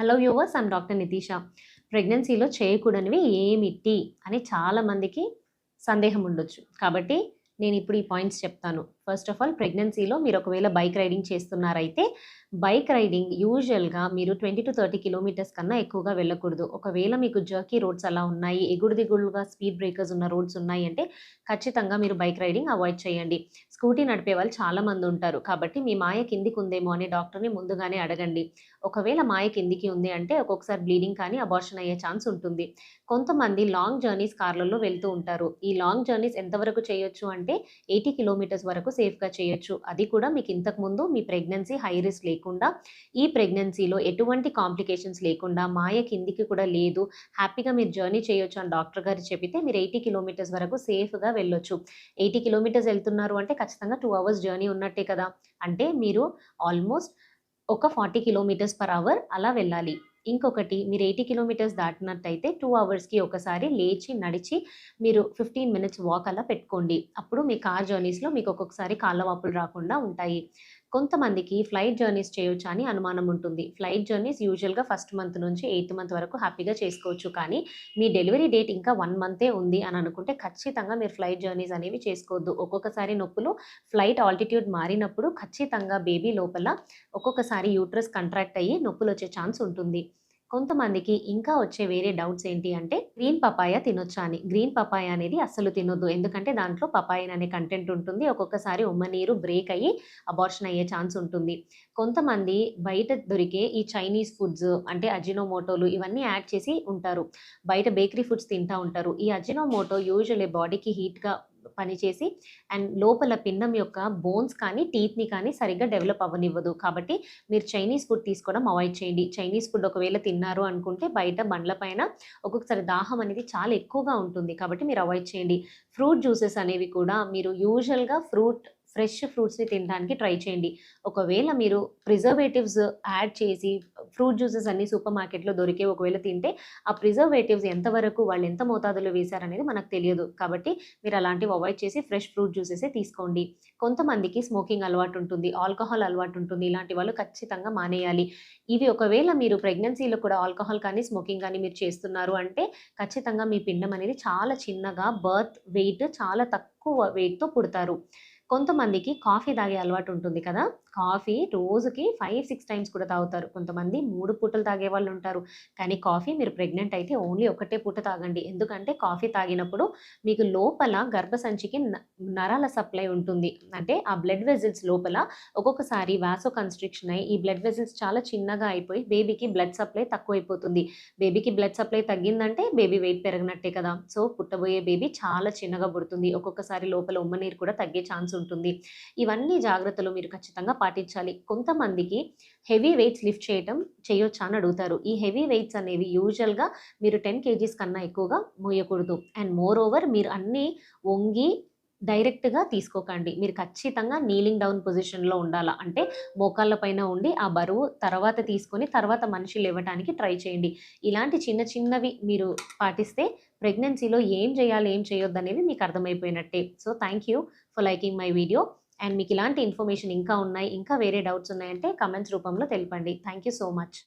Hello viewers I'm doctor Nitisha ప్రెగ్నెన్సీలో చేయకూడనివి ఏమిటి? అని చాలా మందికి సందేహం ఉండొచ్చు. కాబట్టి నేను ఇప్పుడు ఈ పాయింట్స్ చెప్తాను. ఫస్ట్ ఆఫ్ ఆల్ ప్రెగ్నెన్సీలో మీరు ఒకవేళ బైక్ రైడింగ్ చేస్తున్నారైతే బైక్ రైడింగ్ యూజువల్గా మీరు ట్వంటీ టు థర్టీ కిలోమీటర్స్ కన్నా ఎక్కువగా వెళ్ళకూడదు. ఒకవేళ మీకు జర్కీ రోడ్స్ అలా ఉన్నాయి ఎగుడు దిగుడుగా స్పీడ్ బ్రేకర్స్ ఉన్న రోడ్స్ ఉన్నాయి అంటే ఖచ్చితంగా మీరు బైక్ రైడింగ్ అవాయిడ్ చేయండి. స్కూటీ నడిపే వాళ్ళు చాలామంది ఉంటారు. కాబట్టి మీ మాయ కిందికి ఉందేమో అని డాక్టర్ని ముందుగానే అడగండి. ఒకవేళ మాయ కిందికి ఉంది అంటే ఒక్కొక్కసారి బ్లీడింగ్ కానీ అబార్షన్ అయ్యే ఛాన్స్ ఉంటుంది. కొంతమంది లాంగ్ జర్నీస్ కార్లలో వెళ్తూ ఉంటారు. ఈ లాంగ్ జర్నీస్ ఎంతవరకు చేయొచ్చు అంటే ఎయిటీ కిలోమీటర్స్ వరకు సేఫ్గా చేయొచ్చు. అది కూడా మీకు ఇంతకుముందు మీ ప్రెగ్నెన్సీ హై రిస్క్ లేకుండా ఈ ప్రెగ్నెన్సీలో ఎటువంటి కాంప్లికేషన్స్ లేకుండా మాయ కిందికి కూడా లేదు హ్యాపీగా మీరు జర్నీ చేయొచ్చు అని డాక్టర్ గారు చెబితే మీరు ఎయిటీ కిలోమీటర్స్ వరకు సేఫ్గా వెళ్ళొచ్చు. ఎయిటీ కిలోమీటర్స్ వెళ్తున్నారు అంటే ఖచ్చితంగా టూ అవర్స్ జర్నీ ఉన్నట్టే కదా. అంటే మీరు ఆల్మోస్ట్ ఒక ఫార్టీ కిలోమీటర్స్ పర్ అవర్ అలా వెళ్ళాలి. ఇంకొకటి మీరు ఎయిటీ కిలోమీటర్స్ దాటినట్టయితే టూ అవర్స్కి ఒకసారి లేచి నడిచి మీరు ఫిఫ్టీన్ మినిట్స్ వాక్ అలా పెట్టుకోండి. అప్పుడు మీ కార్ జర్నీస్లో మీకు ఒక్కొక్కసారి కాళ్ళ వాపులు రాకుండా ఉంటాయి. కొంతమందికి ఫ్లైట్ జర్నీస్ చేయొచ్చు అని అనుమానం ఉంటుంది. ఫ్లైట్ జర్నీస్ యూజువల్గా ఫస్ట్ మంత్ నుంచి ఎయిత్ మంత్ వరకు హ్యాపీగా చేసుకోవచ్చు. కానీ మీ డెలివరీ డేట్ ఇంకా వన్ మంతే ఉంది అని అనుకుంటే ఖచ్చితంగా మీరు ఫ్లైట్ జర్నీస్ అనేవి చేసుకోవద్దు. ఒక్కొక్కసారి నొప్పులు ఫ్లైట్ ఆల్టిట్యూడ్ మారినప్పుడు ఖచ్చితంగా బేబీ లోపల ఒక్కొక్కసారి యూట్రస్ కంట్రాక్ట్ అయ్యి నొప్పులు వచ్చే ఛాన్స్ ఉంటుంది. కొంతమందికి ఇంకా వచ్చే వేరే డౌట్స్ ఏంటి అంటే గ్రీన్ పపాయ తినొచ్చా అని. గ్రీన్ పపాయ అనేది అస్సలు తినొద్దు. ఎందుకంటే దాంట్లో పపాయన్ అనే కంటెంట్ ఉంటుంది. ఒక్కొక్కసారి ఉమ్మనీరు బ్రేక్ అయ్యి అబార్షన్ అయ్యే ఛాన్స్ ఉంటుంది. కొంతమంది బయట దొరికే ఈ చైనీస్ ఫుడ్స్ అంటే అజినోమోటోలు ఇవన్నీ యాడ్ చేసి ఉంటారు. బయట బేకరీ ఫుడ్స్ తింటూ ఉంటారు. ఈ అజినోమోటో యూజువల్లీ బాడీకి హీట్గా పనిచేసి అండ్ లోపల పిండం యొక్క బోన్స్ కానీ టీత్ని కానీ సరిగ్గా డెవలప్ అవ్వనివ్వదు. కాబట్టి మీరు చైనీస్ ఫుడ్ తీసుకోవడం అవాయిడ్ చేయండి. చైనీస్ ఫుడ్ ఒకవేళ తిన్నారు అనుకుంటే బయట బండ్ల పైన ఒక్కొక్కసారి దాహం అనేది చాలా ఎక్కువగా ఉంటుంది. కాబట్టి మీరు అవాయిడ్ చేయండి. ఫ్రూట్ జ్యూసెస్ అనేవి కూడా మీరు యూజువల్గా ఫ్రూట్ ఫ్రెష్ ఫ్రూట్స్ని తినడానికి ట్రై చేయండి. ఒకవేళ మీరు ప్రిజర్వేటివ్స్ యాడ్ చేసి ఫ్రూట్ జ్యూసెస్ అన్ని సూపర్ మార్కెట్లో దొరికే ఒకవేళ తింటే ఆ ప్రిజర్వేటివ్స్ ఎంతవరకు వాళ్ళు ఎంత మోతాదులో వేశారనేది మనకు తెలియదు. కాబట్టి మీరు అలాంటివి అవాయిడ్ చేసి ఫ్రెష్ ఫ్రూట్ జ్యూసెసే తీసుకోండి. కొంతమందికి స్మోకింగ్ అలవాటు ఉంటుంది ఆల్కహాల్ అలవాటు ఉంటుంది ఇలాంటి వాళ్ళు ఖచ్చితంగా మానేయాలి. ఇవి ఒకవేళ మీరు ప్రెగ్నెన్సీలో కూడా ఆల్కహాల్ కానీ స్మోకింగ్ కానీ మీరు చేస్తున్నారు అంటే ఖచ్చితంగా మీ పిండం అనేది చాలా చిన్నగా బర్త్ వెయిట్ చాలా తక్కువ వెయిట్తో పుడతారు. కొంతమందికి కాఫీ తాగే అలవాటు ఉంటుంది కదా? కాఫీ రోజుకి ఫైవ్ సిక్స్ టైమ్స్ కూడా తాగుతారు. కొంతమంది మూడు పూటలు తాగే వాళ్ళు ఉంటారు. కానీ కాఫీ మీరు ప్రెగ్నెంట్ అయితే ఓన్లీ ఒకటే పూట తాగండి. ఎందుకంటే కాఫీ తాగినప్పుడు మీకు లోపల గర్భసంచికి నరాల సప్లై ఉంటుంది. అంటే ఆ బ్లడ్ వెజిల్స్ లోపల ఒక్కొక్కసారి వాసో కన్స్ట్రిక్షన్ అయ్యి ఈ బ్లడ్ వెజిల్స్ చాలా చిన్నగా అయిపోయి బేబీకి బ్లడ్ సప్లై తక్కువైపోతుంది. బేబీకి బ్లడ్ సప్లై తగ్గిందంటే బేబీ వెయిట్ పెరగనట్టే కదా? సో పుట్టబోయే బేబీ చాలా చిన్నగా పుడుతుంది. ఒక్కొక్కసారి లోపల ఉమ్మనీరు కూడా తగ్గే ఛాన్స్ ఉంటుంది ఇవన్నీ జాగ్రత్తలు మీరు ఖచ్చితంగా పాటించాలి. కొంతమందికి హెవీ వెయిట్స్ లిఫ్ట్ చేయటం చేయొచ్చా అని అడుగుతారు. ఈ హెవీ వెయిట్స్ అనేవి యూజువల్గా మీరు టెన్ కేజీస్ కన్నా ఎక్కువగా మోయకూడదు. అండ్ మోర్ ఓవర్ మీరు అన్నీ వంగి డైరెక్ట్గా తీసుకోకండి. మీరు ఖచ్చితంగా నీలింగ్ డౌన్ పొజిషన్లో ఉండాలా? అంటే మోకాళ్ళ పైన ఉండి ఆ బరువు తర్వాత తీసుకొని తర్వాత మనిషి లేవటానికి ట్రై చేయండి. ఇలాంటి చిన్న చిన్నవి మీరు పాటిస్తే ప్రెగ్నెన్సీలో ఏం చేయాలి ఏం చేయొద్దు అనేవి మీకు అర్థమైపోయినట్టే. So thank you for liking my video and మీకు ఇలాంటి ఇన్ఫర్మేషన్ ఇంకా ఉన్నాయి ఇంకా వేరే డౌట్స్ ఉన్నాయంటే కమెంట్స్ రూపంలో తెలపండి. Thank you so much